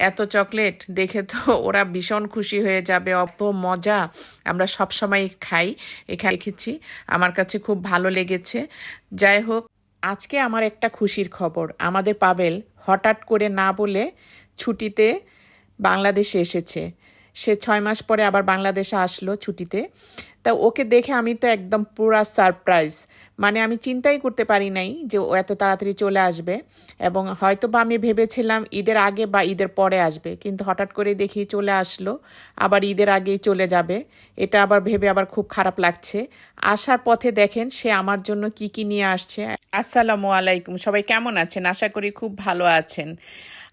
এত চকলেট দেখে তো ওরা ভীষণ খুশি হয়ে যাবে। অত মজা আমরা সবসময় খাই। এখানে দেখেছি, আমার কাছে খুব ভালো লেগেছে। যাই হোক, আজকে আমার একটা খুশির খবর। আমাদের পাবেল হঠাৎ করে না বলে ছুটিতে বাংলাদেশে এসেছে। সে ছয় মাস পরে আবার বাংলাদেশে আসলো ছুটিতে। তা ওকে দেখে আমি তো একদম পুরা সারপ্রাইজ। মানে আমি চিন্তাই করতে পারি নাই যে ও এত তাড়াতাড়ি চলে আসবে এবং হয়তো বা আমি ভেবেছিলাম ঈদের আগে বা ঈদের পরে আসবে, কিন্তু হঠাৎ করে দেখি চলে আসলো, আবার ঈদের আগেই চলে যাবে। এটা আবার ভেবে আবার খুব খারাপ লাগছে। আসার পথে দেখেন সে আমার জন্য কি কি নিয়ে আসছে। আসসালামু আলাইকুম, সবাই কেমন আছেন? আশা করি খুব ভালো আছেন।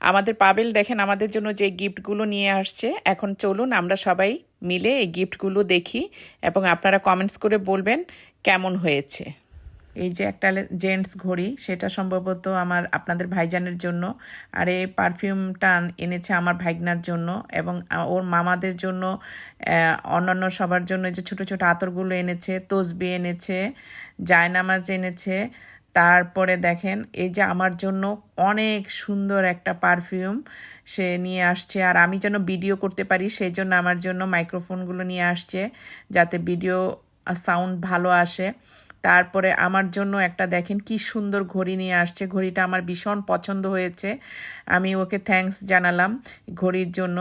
আমাদের পাবেল দেখেন আমাদের জন্য যে গিফটগুলো নিয়ে আসছে। এখন চলুন আমরা সবাই মিলে এই গিফটগুলো দেখি এবং আপনারা কমেন্টস করে বলবেন কেমন হয়েছে। এই যে একটা জেন্টস ঘড়ি, সেটা সম্ভবত আমার আপনাদের ভাইজানের জন্য। আর এই পারফিউমটা এনেছে আমার ভাইগনার জন্য এবং ওর মামাদের জন্য অন্যান্য সবার জন্য যে ছোট ছোট আতরগুলো এনেছে, তসবি এনেছে, জায়নামাজ এনেছে তারপরে দেখেন, এই যে আমার জন্য অনেক সুন্দর একটা পারফিউম সে নিয়ে আসছে। আর আমি যেন ভিডিও করতে পারি, সেই জন্য আমার জন্য মাইক্রোফোনগুলো নিয়ে আসছে যাতে ভিডিও সাউন্ড ভালো আসে। তারপরে আমার জন্য একটা দেখেন কি সুন্দর ঘড়ি নিয়ে আসছে। ঘড়িটা আমার ভীষণ পছন্দ হয়েছে। আমি ওকে থ্যাঙ্কস জানালাম ঘড়ির জন্য।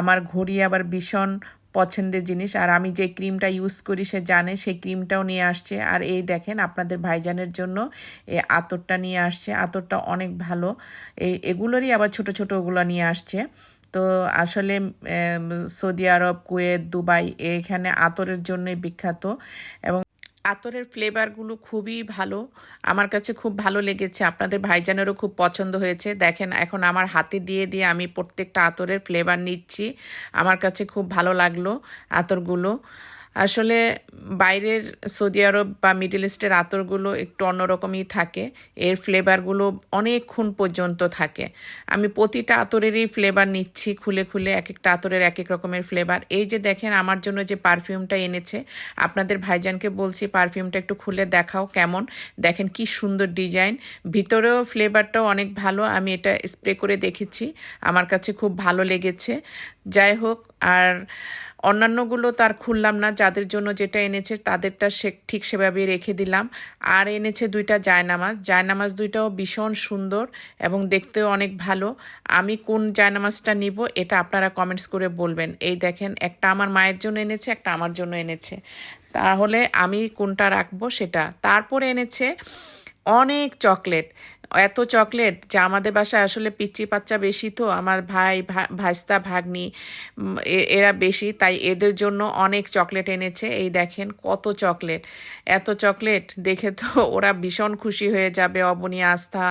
আমার ঘড়ি আবার ভীষণ পছন্দের জিনিস। আর আমি যে ক্রিমটা ইউজ করি, সে জানে সেই ক্রিমটাও নিয়ে আসছে। আর এই দেখেন, আপনাদের ভাইজানের জন্য এই আতরটা নিয়ে আসছে। আতরটা অনেক ভালো। এই এগুলোরই আবার ছোট ছোট ওগুলো নিয়ে আসছে। তো আসলে সৌদি আরব, কুয়েত, দুবাই, এখানে আতরের জন্যই বিখ্যাত। এবং আতরের ফ্লেভারগুলো খুবই ভালো। আমার কাছে খুব ভালো লেগেছে। আপনাদের ভাইজানেরও খুব পছন্দ হয়েছে। দেখেন, এখন আমার হাতে দিয়ে দিয়ে আমি প্রত্যেকটা আতরের ফ্লেভার নিচ্ছি। আমার কাছে খুব ভালো লাগল আতরগুলো। আসলে বাইরের সৌদি আরব বা মিডল ইস্টের আতরগুলো একটু অন্যরকমই থাকে। এর ফ্লেভারগুলো অনেকক্ষণ পর্যন্ত থাকে। আমি প্রতিটা আতরেরই ফ্লেভার নিচ্ছি খুলে খুলে এক একটা আতরের এক এক রকমের ফ্লেভার এই যে দেখেন, আমার জন্য যে পারফিউমটা এনেছে, আপনাদের ভাইজানকে বলছি পারফিউমটা একটু খুলে দেখাও কেমন। দেখেন কি সুন্দর ডিজাইন ভিতরেও ফ্লেভারটাও অনেক ভালো। আমি এটা স্প্রে করে দেখেছি। আমার কাছে খুব ভালো লেগেছে। যাই হোক, আর অন্যান্যগুলো তার খুললাম না, যাদের জন্য যেটা এনেছে তাদেরটা সে ঠিক সেভাবে রেখে দিলাম। আর এনেছে দুইটা জায়নামাজ। জায়নামাজ দুইটাও ভীষণ সুন্দর এবং দেখতেও অনেক ভালো। আমি কোন জায়নামাজটা নিব এটা আপনারা কমেন্টস করে বলবেন। এই দেখেন, একটা আমার মায়ের জন্য এনেছে, একটা আমার জন্য এনেছে। তাহলে আমি কোনটা রাখব সেটা। তারপরে এনেছে অনেক চকলেট। এত চকলেট যে আমাদের বাসায় আসলে পিচ্চি বাচ্চা বেশি তো, আমার ভাই ভাইস্তা, ভাগ্নি এরা বেশি, তাই এদের জন্য অনেক চকলেট এনেছে। এই দেখেন কত চকলেট। এত চকলেট দেখে তো ওরা ভীষণ খুশি হয়ে যাবে, অবনী, আস্থা,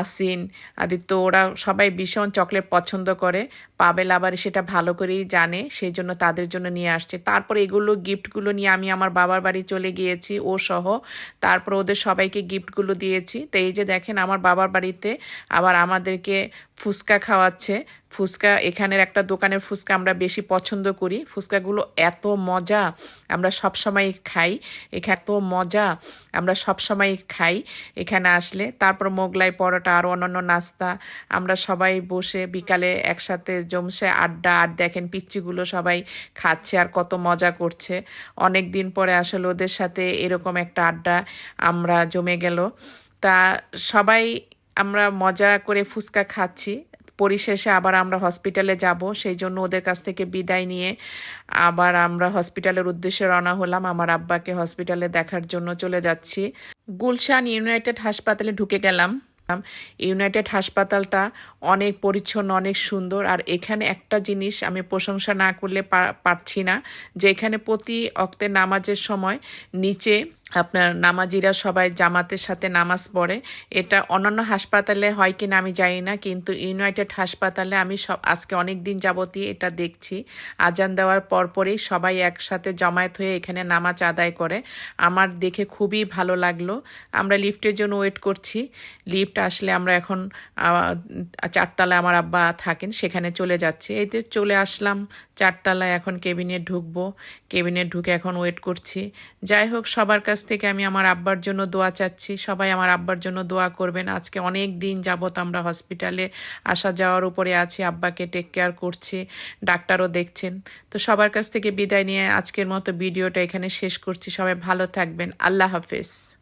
আসিন, আদিত্য, ওরা সবাই ভীষণ চকলেট পছন্দ করে। পাবেল আবার সেটা ভালো করেই জানে, সেই জন্য তাদের জন্য নিয়ে আসছে। তারপর এগুলো গিফটগুলো নিয়ে আমি আমার বাবার বাড়ি চলে গিয়েছি, ও সহ। তারপর ওদের সবাইকে গিফটগুলো দিয়েছি। তো এই যে দেখেন আমার বাবার বাড়িতে আবার আমাদেরকে ফুচকা খাওয়াচ্ছে। ফুচকা, এখানের একটা দোকানের ফুচকা আমরা বেশি পছন্দ করি। ফুচকাগুলো এত মজা, আমরা সব সময় খাই। এখানে এত মজা, আমরা সব সময় খাই এখানে আসলে। তারপর মোগলাই পরোটা, আর অন্যান্য নাস্তা। আমরা সবাই বসে বিকালে একসাথে জমসে আড্ডা। আর দেখেন পিচ্চিগুলো সবাই খাচ্ছে আর কত মজা করছে। অনেক দিন পরে আসলে ওদের সাথে এরকম একটা আড্ডা আমরা জমে গেল। তা সবাই আমরা মজা করে ফুচকা খাচ্ছি। পরিশেষে আবার আমরা হসপিটালে যাব। সেই জন্য ওদের কাছ থেকে বিদায় নিয়ে আবার আমরা হসপিটালের উদ্দেশ্যে রওনা হলাম। আমার আব্বাকে হসপিটালে দেখার জন্য চলে যাচ্ছি। গুলশান ইউনাইটেড হাসপাতালে ঢুকে গেলাম। ইউনাইটেড হাসপাতালটা অনেক পরিচ্ছন্ন, অনেক সুন্দর। আর এখানে একটা জিনিস আমি প্রশংসা না করলে পারছি না যে এখানে প্রতি অক্তের নামাজের সময় নিচে আপনার নামাজিরা সবাই জামাতের সাথে নামাজ পড়ে। এটা অন্যান্য হাসপাতালে হয় কিনা আমি জানি না, কিন্তু ইউনাইটেড হাসপাতালে আমি সব, আজকে অনেক দিন যাবতীয় এটা দেখছি। আজান দেওয়ার পরপরই সবাই একসাথে জমায়েত হয়ে এখানে নামাজ আদায় করে। আমার দেখে খুবই ভালো লাগল। আমরা লিফটের জন্য ওয়েট করছি। লিফট আসলে আমরা এখন চারতলায় আমার আব্বা থাকেন, সেখানে চলে যাচ্ছি। এই চলে আসলাম চারতলায় এখন কেবিনে ঢুকবো। কেবিনে ঢুকে এখন ওয়েট করছি। যাই হোক, সবার কাছ থেকে আমি আমার আব্বার জন্য দোয়া চাচ্ছি। সবাই আমার আব্বার জন্য দোয়া করবেন। আজকে অনেক দিন যাবত আমরা হসপিটালে আসা যাওয়ার উপরে আছি। আব্বাকে টেক কেয়ার করছি। ডাক্তারও দেখছেন। তো সবার কাছ থেকে বিদায় নিয়ে আজকের মতো ভিডিওটা এখানে শেষ করছি। সবাই ভালো থাকবেন। আল্লাহ হাফেজ।